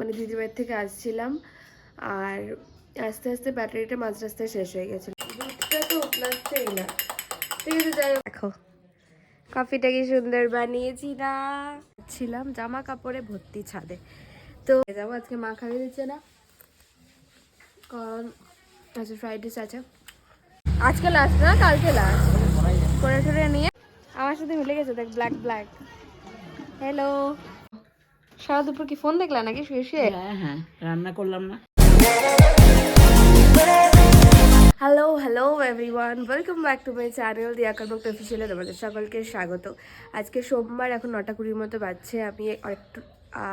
মানে দিদিবাড়ির থেকে আসছিলাম আর আস্তে আস্তে ব্যাটারিটা মাঝ রাস্তায় শেষ হয়ে গেছিল। দুধটা তো উতলাচ্ছেই না। ঠিক আছে যাই দেখো কফিটা কি সুন্দর বানিয়েছি না? ছিলাম জামা কাপড়ে ভর্তি ছাদে। তো যাব আজকে মা খাইয়ে দিচ্ছে না। কারণ আচ্ছা ফ্রাইড রাইস আছে। আজকে লাস্ট না কালকে লাস্ট করে নিয়ে। আমার সাথে মিলে গেছে দেখ ব্ল্যাক ব্ল্যাক হ্যালো সারা দুপুর কি ফোন দেখলা নাকি শুয়ে শুয়ে? হ্যাঁ হ্যাঁ রান্না করলাম না। Hello hello everyone welcome back to my channel Diya কার্বক অফিসিয়ালে তোমাদের সকলকে স্বাগত। আজকে সোমবার এখন নটা কুড়ির মতো বাজছে আমি একটু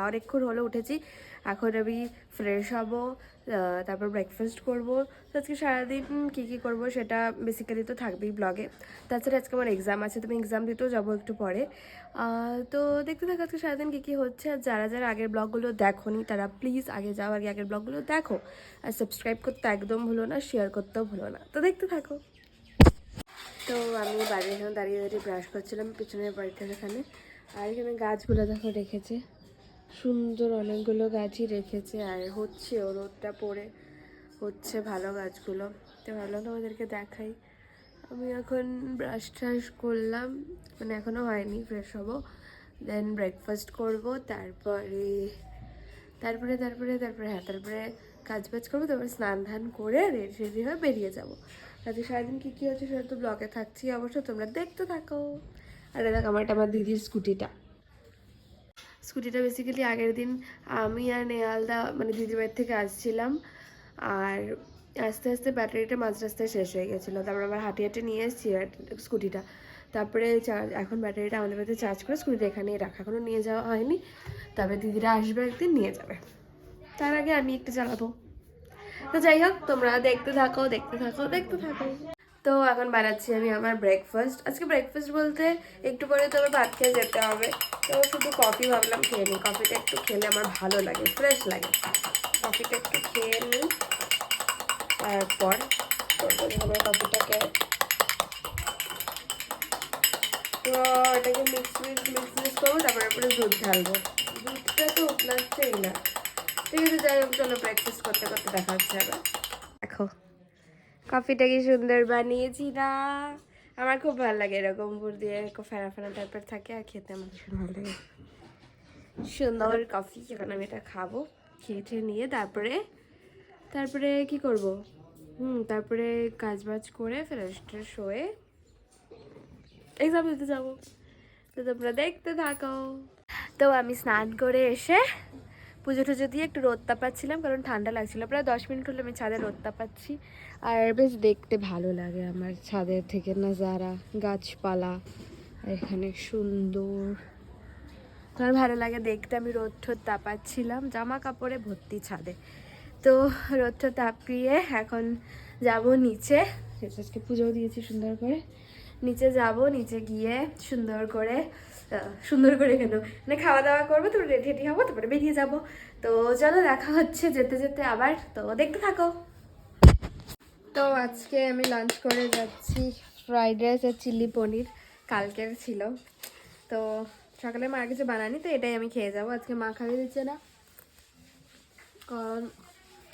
অনেকক্ষণ হলো উঠেছি। এখন আমি ফ্রেশ হব তারপর ব্রেকফাস্ট করব। তো আজকে সারাদিন কী কী করব সেটা বেসিক্যালি তো থাকবেই ব্লগে তাছাড়া আজকে আমার এক্সাম আছে, তো আমি এক্সাম দিতেও যাব একটু পরে। তো দেখতে থাকো আজকে সারাদিন কী কী হচ্ছে। আর যারা যারা আগের ব্লগগুলো দেখোনি, তারা প্লিজ আগে যাও, আগে আগের ব্লগগুলো দেখো। আর সাবস্ক্রাইব করতে একদম ভুলো না শেয়ার করতেও ভুলো না। তো দেখতে থাকো। তো আমি বাড়ির এখানে দাঁড়িয়ে দাঁড়িয়ে ব্রাশ করছিলাম, পিছনের বাড়িটার এখানে আর এখানে গাছগুলো দেখো রেখেছে সুন্দর অনেকগুলো গাছই রেখেছে আর হচ্ছে ও রোদটা পড়ে হচ্ছে ভালো গাছগুলো। তো ভালো তোমাদেরকে দেখাই। আমি এখন ব্রাশ ট্রাশ করলাম মানে এখনও হয়নি ফ্রেশ হব। দেন ব্রেকফাস্ট করব, তারপরে তারপরে তারপরে তারপরে হ্যাঁ তারপরে কাজ বাজ করব, তারপরে স্নান ধান করে রেডি রেডি হয়ে বেরিয়ে যাব। আজকে সারাদিন কী কী হচ্ছে সেটা তো ব্লগে থাকছি অবশ্য, তোমরা দেখতে থাকো। আর দেখ, আমার এটা আমার দিদির স্কুটিটা স্কুটিটা বেসিক্যালি আগের দিন আমি আর নেহালদা মানে দিদির বাড়ির থেকে আসছিলাম। আর আস্তে আস্তে ব্যাটারিটা মাঝ রাস্তায় শেষ হয়ে গেছিল। তারপর আবার হাঁটি হাঁটি নিয়ে এসেছি স্কুটিটা। তারপরে চার্জ এখন ব্যাটারিটা আমাদের বাড়িতে চার্জ করে স্কুটিটা এখানেই রাখা। এখনও নিয়ে যাওয়া হয়নি। তারপরে দিদিরা আসবে একদিন, নিয়ে যাবে। তার আগে আমি একটু চালাবো তো যাই হোক, তোমরা দেখতে থাকো দেখতে থাকো দেখতে থাকো। তো এখন বানাচ্ছি আমি আমার ব্রেকফাস্ট আজকে ব্রেকফাস্ট বলতে একটু পরে তো আমার ভাত খেয়ে যেতে হবে। তো শুধু কফি ভাবলাম খেয়ে নিই। কফিটা একটু খেলে আমার ভালো লাগে ফ্রেশ লাগে। কফিটা একটু খেয়ে নিই। তারপর আমার কফিটাকে তো এটাকে মিক্স মিক্স মিক্স মিক্স করব, তারপরে উপরে দুধ ঢালবো। দুধটা তো উতলাচ্ছেই না। ঠিক আছে, যাই হোক, চলো ব্রেকফাস্ট করতে করতে দেখা হচ্ছে আবার। কফিটা কি সুন্দর বানিয়েছি না? আমার খুব ভালো লাগে এরকম গুড় দিয়ে ফেনা ফেনা টাইপের থাকে আর খেতে আমার ভীষণ ভালো লাগে। সুন্দর কফি, এখন আমি এটা খাব খেয়ে নিয়ে তারপরে তারপরে কি করব? হুম, তারপরে কাজ বাজ করে ফ্রেশ হয়ে এক্সাম দিতে যাব। তো তোমরা দেখতে থাকো। তো আমি স্নান করে এসে পুজো টুজো দিয়ে একটু রোদ তাপাচ্ছিলাম, কারণ ঠান্ডা লাগছিল। প্রায় দশ মিনিট হলো আমি ছাদে রোদ তাপাচ্ছি। আর বেশ দেখতে ভালো লাগে আমার ছাদের থেকে নাজারা গাছপালা, এখানে সুন্দর। আমার ভালো লাগে দেখতে, আমি রোদ ঠোদ তাপাচ্ছিলাম জামা কাপড়ে ভর্তি ছাদে। তো রোদটা তাপিয়ে এখন যাব নিচে। আজকে পুজোও দিয়েছি সুন্দর করে। নিচে যাব, নিচে গিয়ে সুন্দর করে সুন্দর করে কেন? মানে খাওয়া দাওয়া করব, তারপরে রেডি রেডি হব, তারপরে বেরিয়ে যাব। তো চলো দেখা হচ্ছে, যেতে যেতে আবার। তো দেখতে থাকো। তো আজকে আমি লাঞ্চ করে যাচ্ছি ফ্রাইড রাইস আর চিলি পনির। কালকের ছিল। তো সকালে মা কিছু বানানি তো এটাই আমি খেয়ে যাব। আজকে মা খাইয়ে দিচ্ছে না। কারণ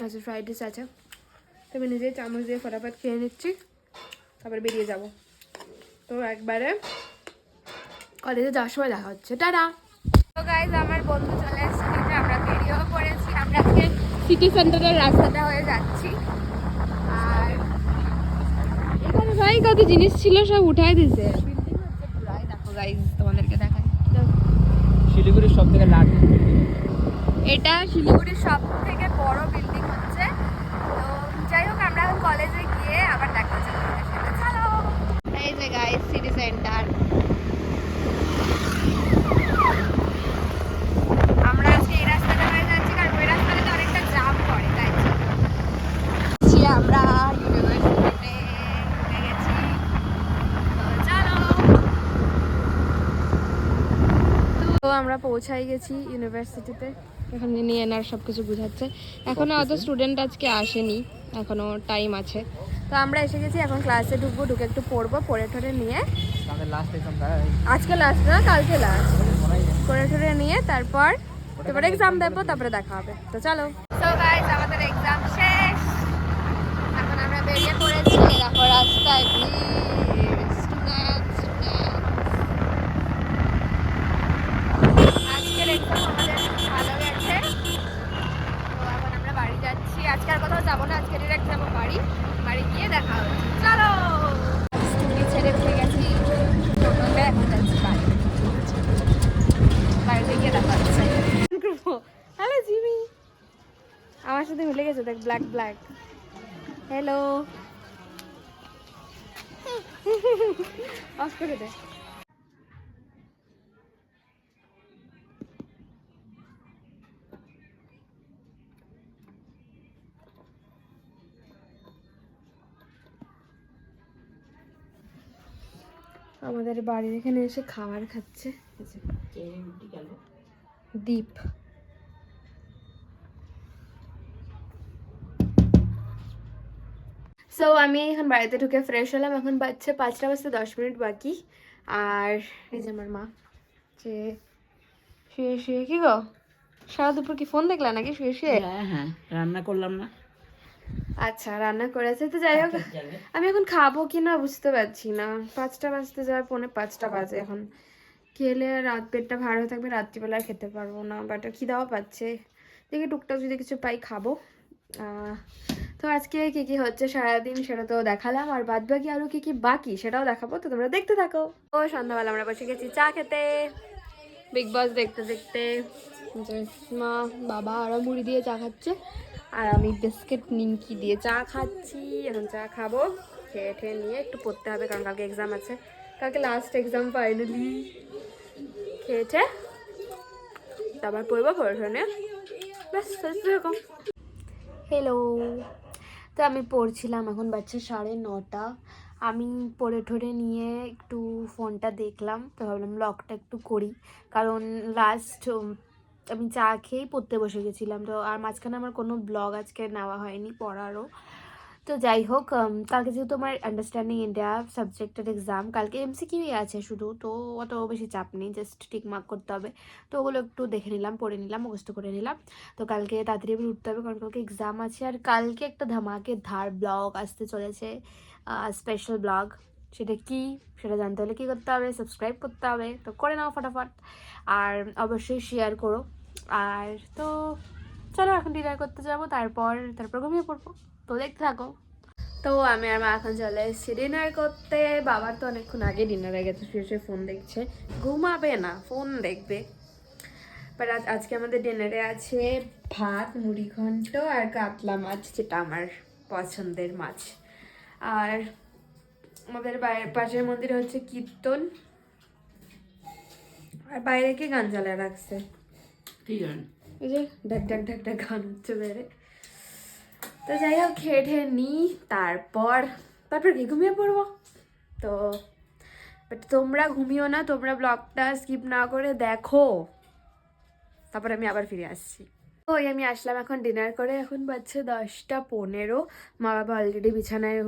আচ্ছা ফ্রাইড রাইস আছে। তো আমি নিজেই চামচ দিয়ে ফটাফট খেয়ে নিচ্ছি। তারপর বেরিয়ে যাব। তো একবারে কলেজে যাওয়ার সময় দেখা হচ্ছে। টাটা। তো গাইজ আমার বন্ধু চলে এসেছে আমরা বেরিয়েও পড়েছি আমরা আজকে সিটি সেন্টারের রাস্তাটা হয়ে যাচ্ছি। আর এখানে ভাই কত জিনিস ছিল সব উঠাই দিছে। বিল্ডিং হচ্ছে পুরাই দেখো গাইজ তোমাদেরকে দেখাই। শিলিগুড়ির সব থেকে লাট এটা শিলিগুড়ির সব থেকে বড় বিল্ডিং হচ্ছে তো যাই হোক আমরা এখন কলেজে গিয়ে আবার দেখা হচ্ছে তোমাদের সাথে। চলো এই যে গাইস সিটি সেন্টার আমরা আজকে এই রাস্তাটা হয়ে যাচ্ছি কারণ ওই রাস্তাটাতে অনেকটা জাম পড়ে তাই ছি আমরা ইউনিভার্সিটিতে ঢুকে গেছি তো চলো তো আমরা পৌঁছাই গেছি ইউনিভার্সিটিতে। এখানে নিয়ে এনার সব কিছু বুঝাচ্ছে। এখনও অত স্টুডেন্ট আজকে আসেনি এখনও টাইম আছে। তো আমরা এসে গেছি এখন ক্লাসে ঢুকবো ঢুকে একটু পড়ব পড়ে ঠরে নিয়ে। আজকে লাস্ট না কালকে লাস্ট করে ঠরে নিয়ে। তারপর তারপরে এক্সাম দেবো তারপরে দেখা হবে। তো চলো। সো গাইস আমাদের এক্সাম শেষ। এখন আমরা বেরিয়ে পড়েছি দেখো রাস্তায় স্টুডেন্ট আজকের এক্সাম আমাদের ভালো গেছে তো এখন আমরা বাড়ি যাচ্ছি আজকে আর কোথাও যাব না আজকে ডিরেক্ট যাব বাড়ি বাড়ি গিয়ে দেখা হবে চলো স্কুটি ছেড়ে উঠে গেছি টোটোতে এখন যাচ্ছি বাড়ি বাড়িতে গিয়ে দেখা হচ্ছে হ্যালো জিমি আমার সাথে মিলে গেছে দেখ ব্ল্যাক ব্ল্যাক হ্যালো অফ করে দে। আমাদের বাড়ির এখানে এসে খাবার খাচ্ছে। দীপ। সো আমি এখন বাড়িতে ঢুকে ফ্রেশ হলাম। এখন বাজছে পাঁচটা বাজতে দশ মিনিট বাকি। আর এই যে আমার মা যে শুয়ে শুয়ে কি গো? সারা দুপুর কি ফোন দেখলা নাকি শুয়ে শুয়ে? হ্যাঁ হ্যাঁ রান্না করলাম না। আচ্ছা রান্না করেছে। তো যাই হোক আমি এখন খাব কি না বুঝতে পারছি না। পাঁচটা বাজতে যাওয়ার পৌনে পাঁচটা বাজে এখন। খেলে রাত পেটটা ভার হয়ে থাকবে রাত্রিবেলা খেতে পারব না। বাট খিদাও পাচ্ছে। দেখি টুকটাক যদি কিছু পাই খাব। তো আজকে কি কি হচ্ছে সারাদিন সেটা তো দেখালাম, আর বাদ বাকি আরও কি কি বাকি সেটাও দেখাবো, তো তোমরা দেখতে থাকো। ও, সন্ধ্যাবেলা আমরা বসে গেছি চা খেতে। বিগ বস দেখতে দেখতে মা বাবা আরও মুড়ি দিয়ে চা খাচ্ছে, আর আমি বিস্কিট, নিমকি দিয়ে চা খাচ্ছি, এখন চা খাব, খেয়ে ঠেয়ে নিয়ে একটু পড়তে হবে, কারণ কালকে এক্সাম আছে, কালকে লাস্ট এক্সাম ফাইনালি খেয়েছে তারপর পড়ব পড়াশোনে ব্যাস এরকম। হ্যালো তো আমি পড়ছিলাম এখন বাচ্চা সাড়ে নটা। আমি পড়ে ঠরে নিয়ে একটু ফোনটা দেখলাম, তো ভাবলাম লকটা একটু করি। কারণ লাস্ট আমি চা খেয়েই পড়তে বসে গেছিলাম, তো আর মাঝখানে আমার কোনো ব্লগ আজকে নেওয়া হয়নি পড়ারও। তো যাই হোক কালকে যেহেতু আমার আন্ডারস্ট্যান্ডিং ইন্ডিয়া সাবজেক্টের এক্সাম কালকে এমসিকিউই আছে শুধু, তো অত বেশি চাপ নেই জাস্ট টিক মার্ক করতে হবে। তো ওগুলো একটু দেখে নিলাম, পড়ে নিলাম, মুখস্থ করে নিলাম। তো কালকে তাড়াতাড়ি আবার উঠতে হবে, কারণ কালকে এক্সাম আছে, আর কালকে একটা ধামাকে ধার ব্লগ আসতে চলেছে স্পেশাল ব্লগ সেটা কি, সেটা জানতে হলে কী করতে হবে সাবস্ক্রাইব করতে হবে, তো করে নাও ফটাফট, আর অবশ্যই শেয়ার করো। আর তো, চলো এখন ডিনার করতে যাব, তারপর তারপর ঘুমিয়ে পড়ব। তো দেখতে থাকো। তো আমি আর মা এখন চলে এসেছি ডিনার করতে। বাবার তো অনেকক্ষণ আগে ডিনার হয়ে গেছে শুয়ে ফোন দেখছে। ঘুমাবে না ফোন দেখবে। বাট আজ আজকে আমাদের ডিনারে আছে ভাত মুড়ি ঘন্ট আর কাতলা মাছ যেটা আমার পছন্দের মাছ। আর আমাদের বাইরে পাশের মন্দির হচ্ছে কীর্তন। আর বাইরে কি গান চালায় রাখছে? ঠিক আছে এই যে ডাক ডাক ডাক ডাক গান হচ্ছে বেড়ে তো যাই হোক খেয়ে ঠেয়ে নিই, তারপর তারপর কি ঘুমিয়ে পড়ব? তো বাট তোমরা ঘুমিও না, তোমরা ব্লগটা স্কিপ না করে দেখো। তারপর আমি আবার ফিরে আসছি। ওই আমি আসলাম এখন ডিনার করে, এখন বাজছে দশটা পনেরো। মা বাবা অলরেডি বিছানায়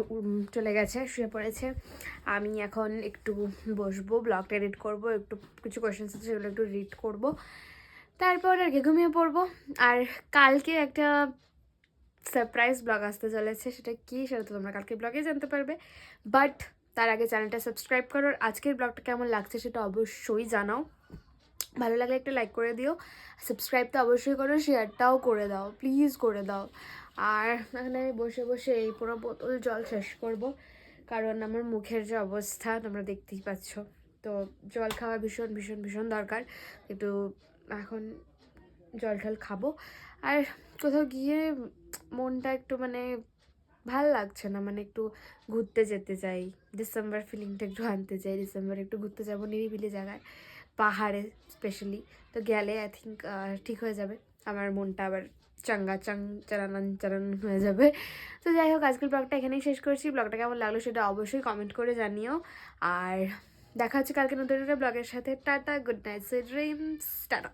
চলে গেছে, শুয়ে পড়েছে। আমি এখন একটু বসবো ব্লগটা এডিট করব, একটু কিছু কোয়েশ্চেন্স আছে সেগুলো একটু রিড করব। তারপর আর কি ঘুমিয়ে পড়ব। আর কালকে একটা সারপ্রাইজ ব্লগ আসতে চলেছে, সেটা কি সেটা তো তোমরা কালকে ব্লগে জানতে পারবে। বাট তার আগে চ্যানেলটা সাবস্ক্রাইব করো, আর আজকের ব্লগটা কেমন লাগছে সেটা অবশ্যই জানাও। ভালো লাগলে একটা লাইক করে দিও, সাবস্ক্রাইব তো অবশ্যই করো, শেয়ারটাও করে দাও, প্লিজ করে দাও। আর এখানে আমি বসে বসে এই পুরো বোতল জল শেষ করব, কারণ আমার মুখের যে অবস্থা তোমরা দেখতেই পাচ্ছ। তো জল খাওয়া ভীষণ ভীষণ ভীষণ দরকার একটু এখন জল টল খাব। আর কোথাও গিয়ে মনটা একটু মানে ভালো লাগছে না মানে একটু ঘুরতে যেতে চাই। ডিসেম্বর ফিলিংটা একটু আনতে চাই ডিসেম্বর একটু ঘুরতে যাব নিরিবিলি জায়গায়, পাহাড়ে স্পেশালি তো গেলে আই থিঙ্ক ঠিক হয়ে যাবে। আমার মনটা আবার চাঙ্গা চাং, চারানান চারান হয়ে যাবে। তো যাই হোক, আজকের ব্লগটা এখানেই শেষ করছি। ব্লগটা কেমন লাগল সেটা অবশ্যই কমেন্ট করে জানিও। আর দেখা হচ্ছে কালকে নতুন ব্লগের সাথে। Tata good night sweet dreams tata.